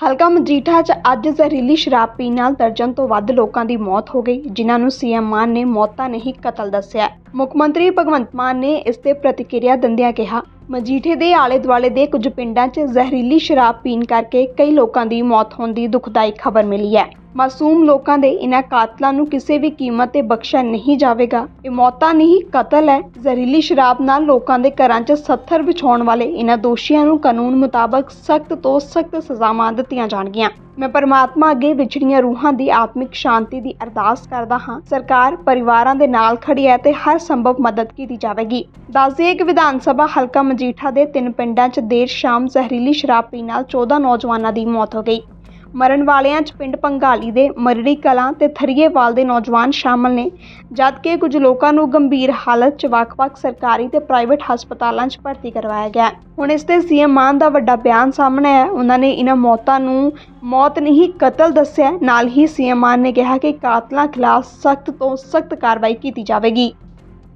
ਹਲਕਾ ਮਜੀਠਾ 'ਚ ਅੱਜ ਜ਼ਹਿਰੀਲੀ ਸ਼ਰਾਬ ਪੀਣ ਨਾਲ ਦਰਜਨ ਤੋਂ ਵੱਧ ਲੋਕਾਂ ਦੀ ਮੌਤ ਹੋ ਗਈ, ਜਿਨ੍ਹਾਂ ਨੂੰ ਸੀਐਮ ਮਾਨ ਨੇ ਮੌਤਾਂ ਨਹੀਂ ਕਤਲ ਦੱਸਿਆ। ਮੁੱਖ ਮੰਤਰੀ ਭਗਵੰਤ ਮਾਨ ਨੇ ਇਸ ਤੇ ਪ੍ਰਤੀਕਿਰਿਆ ਦਿੰਦਿਆਂ ਕਿਹਾ ਮਜੀਠੇ ਦੇ ਆਲੇ ਦੁਆਲੇ ਦੇ ਕੁਝ ਪਿੰਡਾਂ 'ਚ ਜ਼ਹਿਰੀਲੀ ਸ਼ਰਾਬ ਪੀਣ ਕਰਕੇ ਕਈ ਲੋਕਾਂ ਦੀ ਮੌਤ ਹੋਣ ਦੀ ਦੁਖਦਾਈ ਖਬਰ ਮਿਲੀ ਹੈ। ਮਾਸੂਮ ਲੋਕਾਂ ਦੇ ਇਨ੍ਹਾਂ ਕਾਤਲਾਂ ਨੂੰ ਕਿਸੇ ਵੀ ਕੀਮਤ ਤੇ ਬਖਸ਼ਿਆ ਨਹੀਂ ਜਾਵੇਗਾ। ਇਹ ਮੌਤਾਂ ਨਹੀਂ, ਕਤਲ ਹੈ। ਜ਼ਹਿਰੀਲੀ ਸ਼ਰਾਬ ਨਾਲ ਲੋਕਾਂ ਦੇ ਘਰਾਂ 'ਚ ਸੱਥਰ ਵਿਛਾਉਣ ਵਾਲੇ ਇਨ੍ਹਾਂ ਦੋਸ਼ੀਆਂ ਨੂੰ ਕਾਨੂੰਨ ਮੁਤਾਬਕ ਸਖਤ ਤੋਂ ਸਖਤ ਸਜ਼ਾਵਾਂ ਦਿੱਤੀਆਂ ਜਾਣਗੀਆਂ। ਮੈਂ ਪਰਮਾਤਮਾ ਅੱਗੇ ਵਿਛੜੀਆਂ ਰੂਹਾਂ ਦੀ ਆਤਮਿਕ ਸ਼ਾਂਤੀ ਦੀ ਅਰਦਾਸ ਕਰਦਾ ਹਾਂ। ਸਰਕਾਰ ਪਰਿਵਾਰਾਂ ਦੇ ਨਾਲ ਖੜੀ ਹੈ ਤੇ ਹਰ ਸੰਭਵ ਮਦਦ ਕੀਤੀ ਜਾਵੇਗੀ। ਦੱਸ ਦਈਏ ਕਿ ਵਿਧਾਨ ਸਭਾ ਹਲਕਾ ਮਜੀਠਾ ਦੇ ਤਿੰਨ ਪਿੰਡਾਂ 'ਚ ਦੇਰ ਸ਼ਾਮ ਜ਼ਹਿਰੀਲੀ ਸ਼ਰਾਬ ਪੀਣ ਨਾਲ 14 ਨੌਜਵਾਨਾਂ ਦੀ ਮੌਤ ਹੋ ਗਈ। ਮਰਨ ਵਾਲਿਆਂ 'ਚ ਪਿੰਡ ਪੰਗਾਲੀ ਦੇ ਮਰੜੀ ਕਲਾਂ ਤੇ ਥਰੀਏਵਾਲ ਦੇ ਨੌਜਵਾਨ ਸ਼ਾਮਲ ਨੇ। ਜਦਕਿ ਕੁਝ ਲੋਕਾਂ ਨੂੰ ਗੰਭੀਰ ਹਾਲਤ 'ਚ ਵੱਖ-ਵੱਖ ਸਰਕਾਰੀ ਤੇ ਪ੍ਰਾਈਵੇਟ ਹਸਪਤਾਲਾਂ 'ਚ ਭਰਤੀ ਕਰਵਾਇਆ ਗਿਆ ਹੁਣ ਇਸ ਤੇ ਸੀਐਮ ਮਾਨ ਦਾ ਵੱਡਾ ਬਿਆਨ ਸਾਹਮਣੇ ਆਇਆ। ਉਹਨਾਂ ਨੇ ਇਹਨਾਂ ਮੌਤਾਂ ਨੂੰ ਮੌਤ ਨਹੀਂ, ਕਤਲ ਦੱਸਿਆ। ਨਾਲ ਹੀ ਸੀਐਮ ਮਾਨ ਨੇ ਕਿਹਾ ਕਿ ਕਾਤਲਾਂ ਖਿਲਾਫ ਸਖਤ ਤੋਂ ਸਖਤ ਕਾਰਵਾਈ ਕੀਤੀ ਜਾਵੇਗੀ।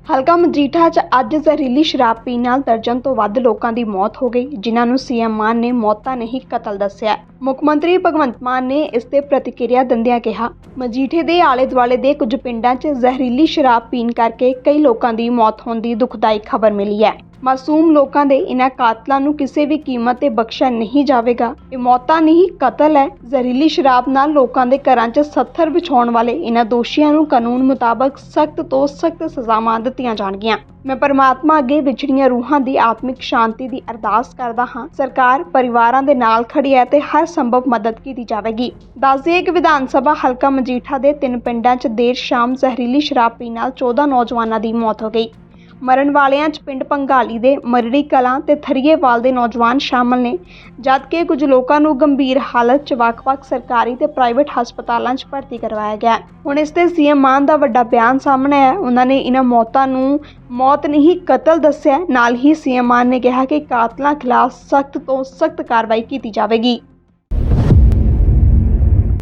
ਹਲਕਾ ਮਜੀਠਾ 'ਚ ਅੱਜ ਜ਼ਹਿਰੀਲੀ ਸ਼ਰਾਬ ਪੀਣ ਨਾਲ ਦਰਜਨ ਤੋਂ ਵੱਧ ਲੋਕਾਂ ਦੀ ਮੌਤ ਹੋ ਗਈ, ਜਿਨ੍ਹਾਂ ਨੂੰ ਸੀਐਮ ਮਾਨ ਨੇ ਮੌਤਾਂ ਨਹੀਂ, ਕਤਲ ਦੱਸਿਆ। ਮੁੱਖ ਮੰਤਰੀ ਭਗਵੰਤ ਮਾਨ ਨੇ ਇਸ ਤੇ ਪ੍ਰਤੀਕਿਰਿਆ ਦਿੰਦਿਆਂ ਕਿਹਾ, ਮਜੀਠੇ ਦੇ ਆਲੇ ਦੁਆਲੇ ਦੇ ਕੁਝ ਪਿੰਡਾਂ 'ਚ ਜ਼ਹਿਰੀਲੀ ਸ਼ਰਾਬ ਪੀਣ ਕਰਕੇ ਕਈ ਲੋਕਾਂ ਦੀ ਮੌਤ ਹੋਣ ਦੀ ਦੁਖਦਾਈ ਖਬਰ ਮਿਲੀ ਹੈ। ਮਾਸੂਮ ਲੋਕਾਂ ਦੇ ਇਨ੍ਹਾਂ ਕਾਤਲਾਂ ਨੂੰ ਕਿਸੇ ਵੀ ਕੀਮਤ ਤੇ ਬਖਸ਼ਿਆ ਨਹੀਂ ਜਾਵੇਗਾ। ਇਹ ਮੌਤਾਂ ਨਹੀਂ, ਕਤਲ ਹੈ। ਜ਼ਹਿਰੀਲੀ ਸ਼ਰਾਬ ਨਾਲ ਲੋਕਾਂ ਦੇ ਘਰਾਂ 'ਚ ਸੱਥਰ ਵਿਛਾਉਣ ਵਾਲੇ ਇਨ੍ਹਾਂ ਦੋਸ਼ੀਆਂ ਨੂੰ ਕਾਨੂੰਨ ਮੁਤਾਬਕ ਸਖਤ ਤੋਂ ਸਖਤ ਸਜ਼ਾਵਾਂ ਦਿੱਤੀਆਂ ਜਾਣਗੀਆਂ। ਮੈਂ ਪਰਮਾਤਮਾ ਅੱਗੇ ਵਿਛੜੀਆਂ ਰੂਹਾਂ ਦੀ ਆਤਮਿਕ ਸ਼ਾਂਤੀ ਦੀ ਅਰਦਾਸ ਕਰਦਾ ਹਾਂ। ਸਰਕਾਰ ਪਰਿਵਾਰਾਂ ਦੇ ਨਾਲ ਖੜੀ ਹੈ ਤੇ ਹਰ ਸੰਭਵ ਮਦਦ ਕੀਤੀ ਜਾਵੇਗੀ। ਦੱਸ ਕਿ ਵਿਧਾਨ ਸਭਾ ਹਲਕਾ ਮਜੀਠਾ ਦੇ ਤਿੰਨ ਪਿੰਡਾਂ 'ਚ ਦੇਰ ਸ਼ਾਮ ਜ਼ਹਿਰੀਲੀ ਸ਼ਰਾਬ ਪੀਣ ਨਾਲ 14 ਨੌਜਵਾਨਾਂ ਦੀ ਮੌਤ ਹੋ ਗਈ। ਮਰਨ ਵਾਲਿਆਂ 'ਚ ਪਿੰਡ ਪੰਗਾਲੀ ਦੇ ਮਰੜੀ ਕਲਾਂ ਤੇ ਥਰੀਏਵਾਲ ਦੇ ਨੌਜਵਾਨ ਸ਼ਾਮਲ ਨੇ। ਜਦਕਿ ਕੁਝ ਲੋਕਾਂ ਨੂੰ ਗੰਭੀਰ ਹਾਲਤ 'ਚ ਵੱਖ-ਵੱਖ ਸਰਕਾਰੀ ਤੇ ਪ੍ਰਾਈਵੇਟ ਹਸਪਤਾਲਾਂ 'ਚ ਭਰਤੀ ਕਰਵਾਇਆ ਗਿਆ। ਹੁਣ ਇਸ ਤੇ ਸੀਐਮ ਮਾਨ ਦਾ ਵੱਡਾ ਬਿਆਨ ਸਾਹਮਣੇ ਆਇਆ। ਉਹਨਾਂ ਨੇ ਇਹਨਾਂ ਮੌਤਾਂ ਨੂੰ ਮੌਤ ਨਹੀਂ, ਕਤਲ ਦੱਸਿਆ। ਨਾਲ ਹੀ ਸੀਐਮ ਮਾਨ ਨੇ ਕਿਹਾ ਕਿ ਕਾਤਲਾਂ ਖਿਲਾਫ ਸਖਤ ਤੋਂ ਸਖਤ ਕਾਰਵਾਈ ਕੀਤੀ ਜਾਵੇਗੀ।